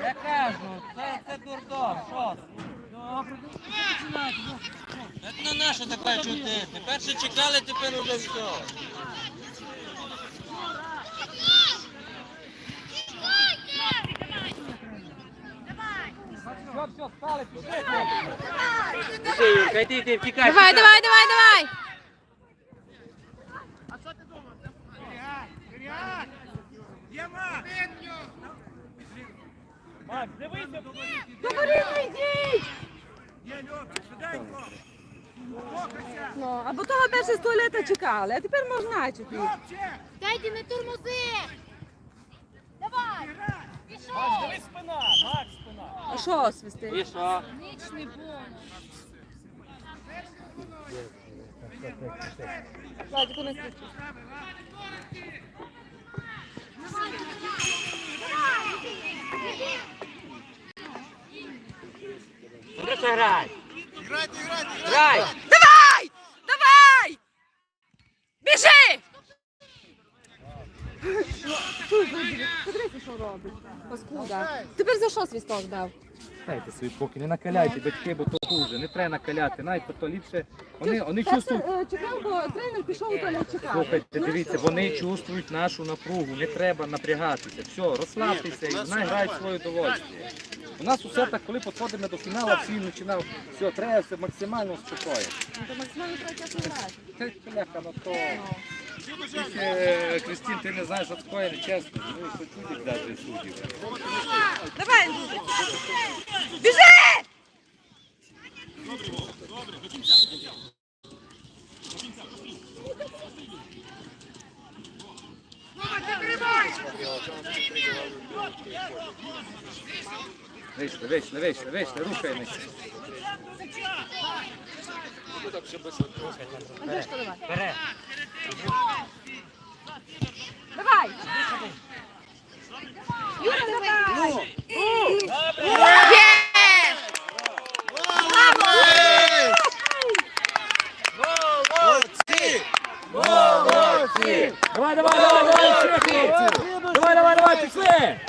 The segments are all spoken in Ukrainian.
Я кажу, це, це дурдом, що? Це на наше таке чути. Перше чекали, тепер уже все. Все, все, стали, пішли. Давай, давай, давай, давай. Макс, дивися, Говори, йдіть. Ну, або того перше з туалета чекали, а тепер можна чути. Дайте не тормози! Давай! Макс, Пішов! дивись спина, Макс, спина. А що свисти? І що? Ніч не було. Владику, не свисти. Грай. Давай! Давай! Біжи! Подивися, що робить. Паскуда. Тепер за що свісток дав? Дайте свої поки, не накаляйте батьки, бо то хуже. Не треба накаляти, навіть то ліпше. Вони, вони чувствують. е, чекав, бо тренер пішов у туалет чекав. Слухайте, дивіться, вони чувствують нашу напругу, не треба напрягатися. Все, розслабтеся і грають своє удовольствие. У нас усе так, коли підходимо до фіналу, всі починав, все, треба все максимально спокійно. Ну, то максимально треба грати. Це бляха, ну то. Тільки, Кристин, ти не знаєш, що таке нечесно. Ну, що суддів навіть суддів. Давай! Біжи! Вийшли, вийшли, вийшли, вийшли, рухаємося. Давай. Юра, давай! Є! Давай, давай, давай, давай, ще хлопці! Давай, давай, давай, пішли!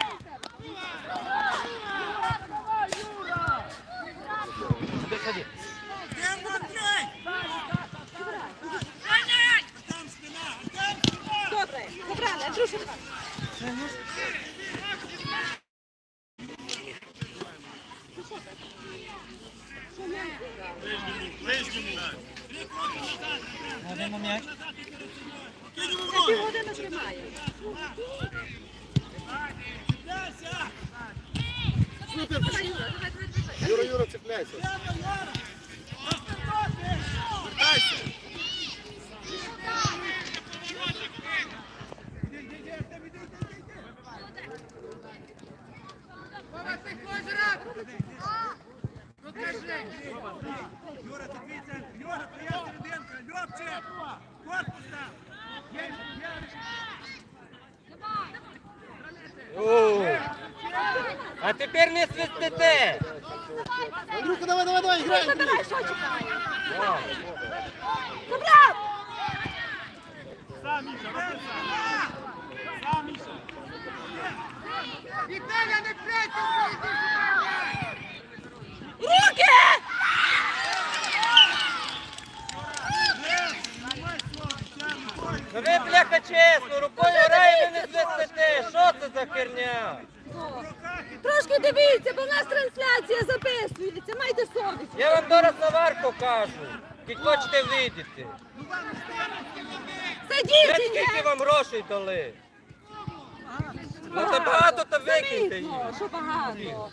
Добре, забрали, Андрюша, давай. Один м'яч. Це півгодини тримає. Давай, Юра, давай, давай, давай. Юра, Юра, цепляйся. А тепер не свистите. Андрюха, давай, давай, давай, играй. Забирай, що чекає? Забрав! Руки! Ну ви, бляха, чесно, рукою граємо і не свистите. Що це за херня? Трошки дивіться, бо в нас трансляція записується. Майте совість. Я вам зараз навар покажу. Як хочете видіти. Це діти скільки вам грошей дали? Ну це багато, то викиньте їх. Що багато.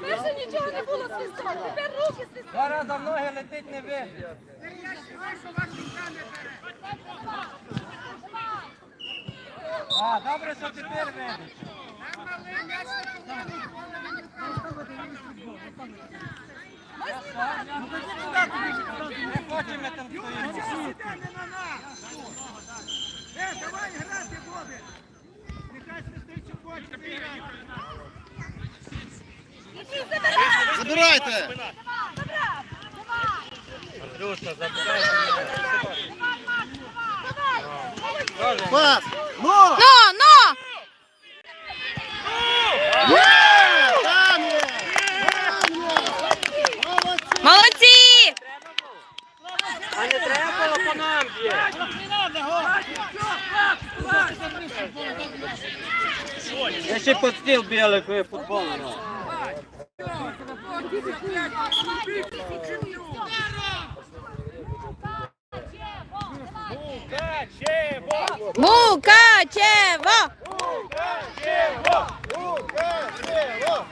Перше нічого не було свисток, тепер руки свисток. Два рази в ноги летить не видно. А, добре, що тепер. Ось Не хочемо там стоїмо. Забирайте! Андрюша. Пас! Ну! Но, но! Є! Молодці! Молодці! А не треба було по нам б'є. Я ще під біля коли футбол грав. Мукачево! Мукачево! Ти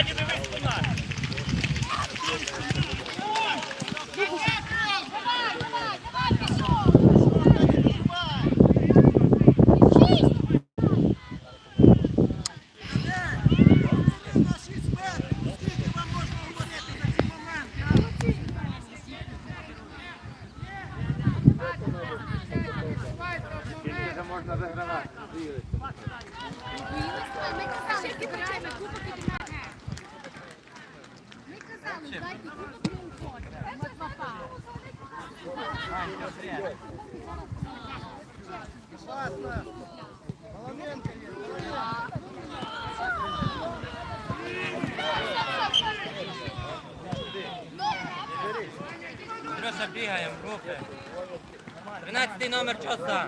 Макс, дивись дивись спина. Андрюша, бігаємо, групи. 13 номер чоса.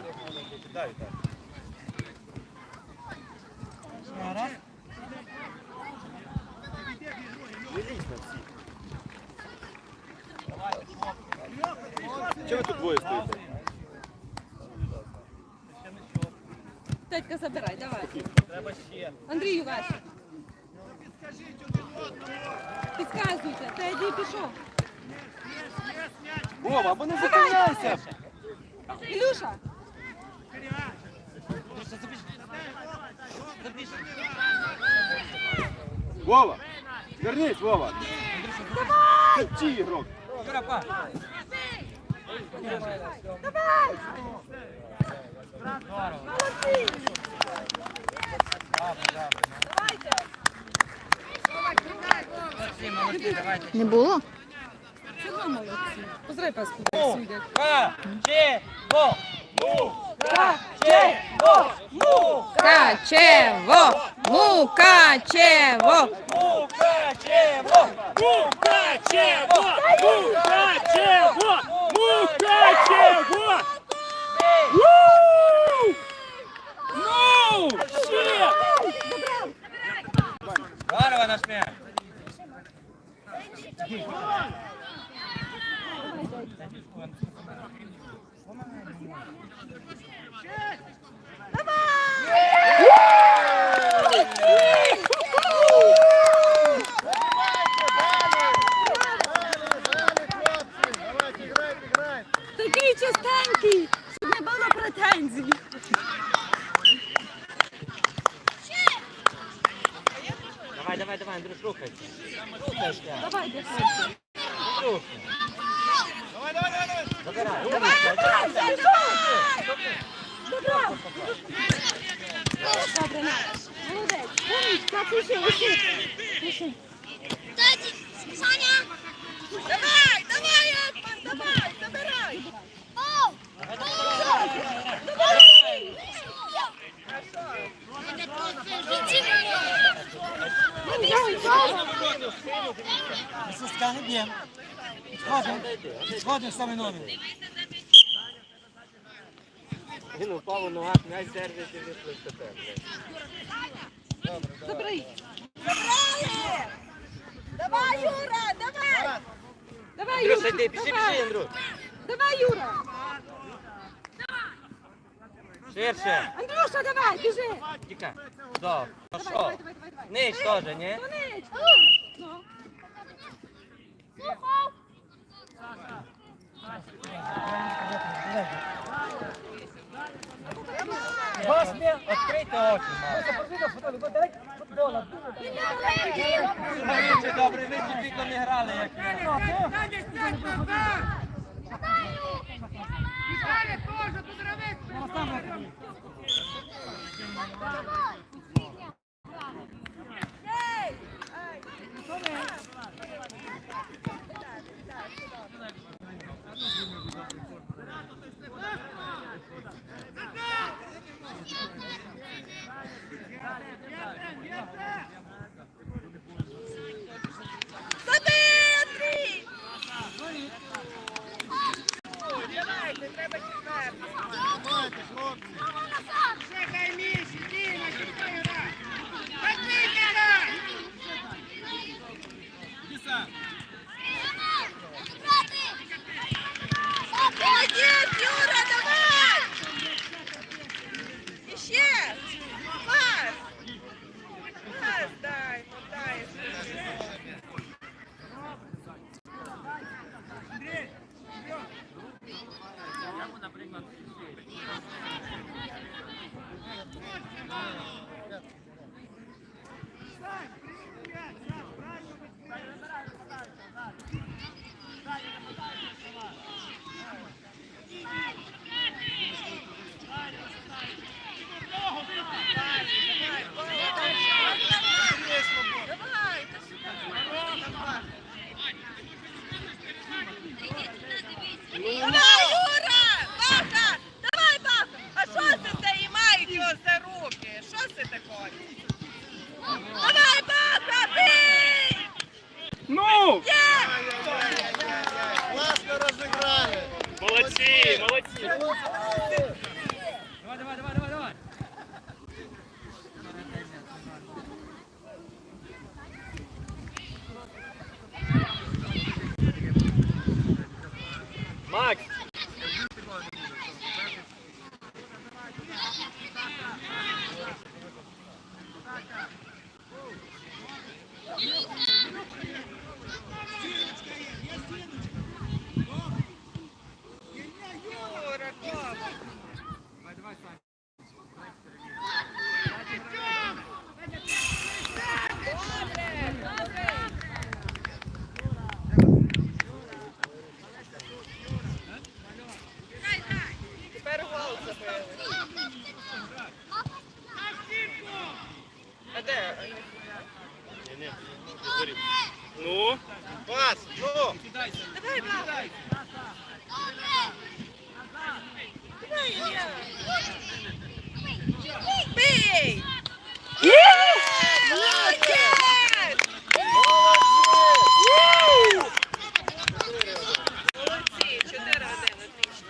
Чого ви тут двоє стоїте? Тетька, забирай, давай. Андрію ваш. Підказуйте, Теді пішов. Вова, або не зупиняйся! Ілюша, Вова! Вернись, Вова! Це чий ігрок? Юрапа. Молодці, молодці. Не було? це молодці. Поздрай паску, судять. Качево! Качево! Качево! Мукачево! Мукачево! Мукачево! Мукачево! Мукачево! Ну! Ще! Здорово наш м'яч! Давайте, грайте, грайте! Такий чистенький, щоб не було претензій. Давай, давай, давай, Андрюш, Давай, Рухайся. Давай. Андрюш. Забирай, Давай, умниця. давай, пішов! Добре. Добре, Настя. Молодець. Умничка, пиши, пиши. Пиши. Саня! Давай, давай, Атман, давай, забирай. О! Давай. Б'ємо. Підходимо. Саме нові. Він упав у ногах, м'яч держить і вийшли тепер. Забери. Забрали! Давай, Юра, давай! Давай, Юра, давай! Давай, Юра! Ширше. Андрюша, давай, біжи! Тікай. Добре. Ну Давай, що? давай, давай, давай, давай. Нич теж, ні? Сонечко! Ну. Восьмі. Відкрийте очі, мама. Вічі, добре, ви ці віком не грали, як я. Смотри! Молодці. Давай, давай, давай, давай, давай. Макс! Юра, коп. Добре, добре. Тепер гол забили. А де? Ну? Пас! Ну! Давай, Баха. Давай, Ілля. Бий! Молодець! Молодці, 4-1, отлично.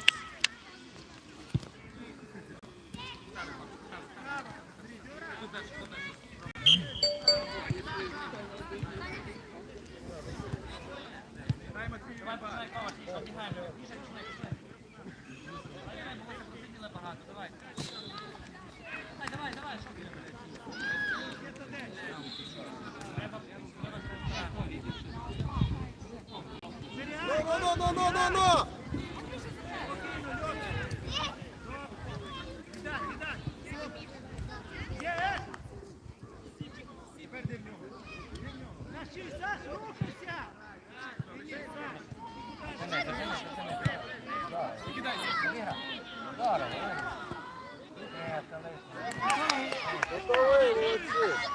Ну, ну, ну, ну, ну,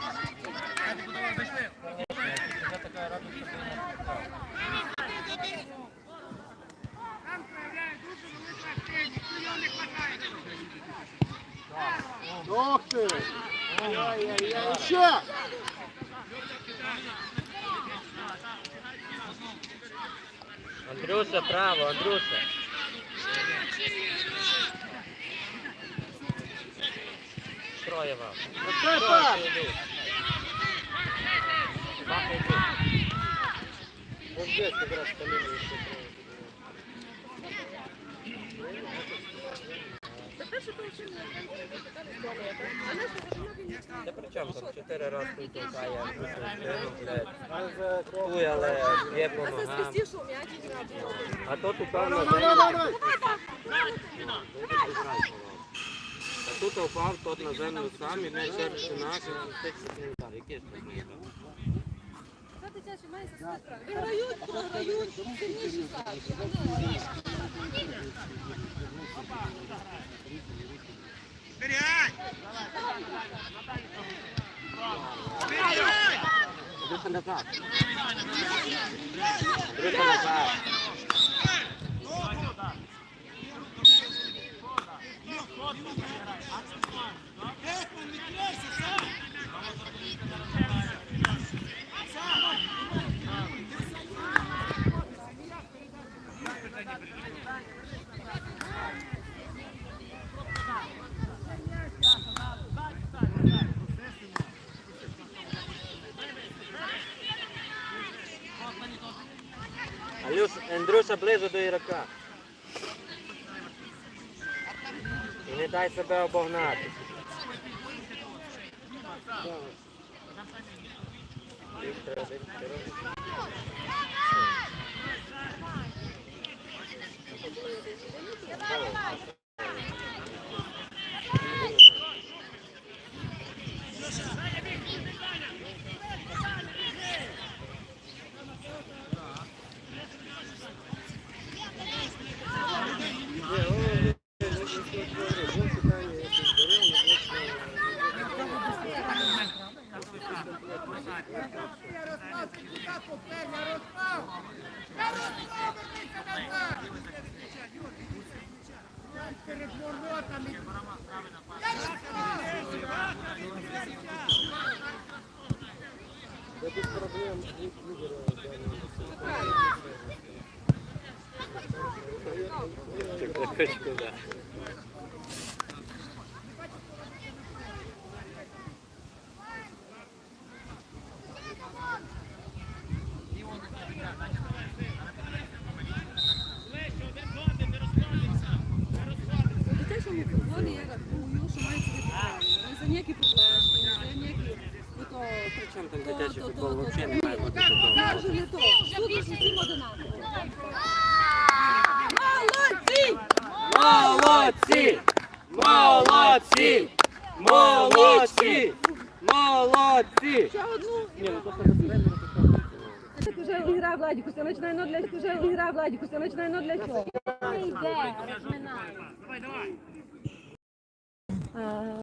Ох ти! Ай-яй-яй, ще! Андрюша, право, Андрюша. Троє вам. Оце пас! Ось здесь якраз. Та при чому там чотири рази. Туй, але б'є по ногам. А то тут давай! А тут упав, тот на землю сам, і не серце наш, і все секунд. Яке ж це було? Андрюша назад. Андрюша назад. Алюш, Андрюша ближче до Ірака. Не себе обогнати. Давай, Віктор.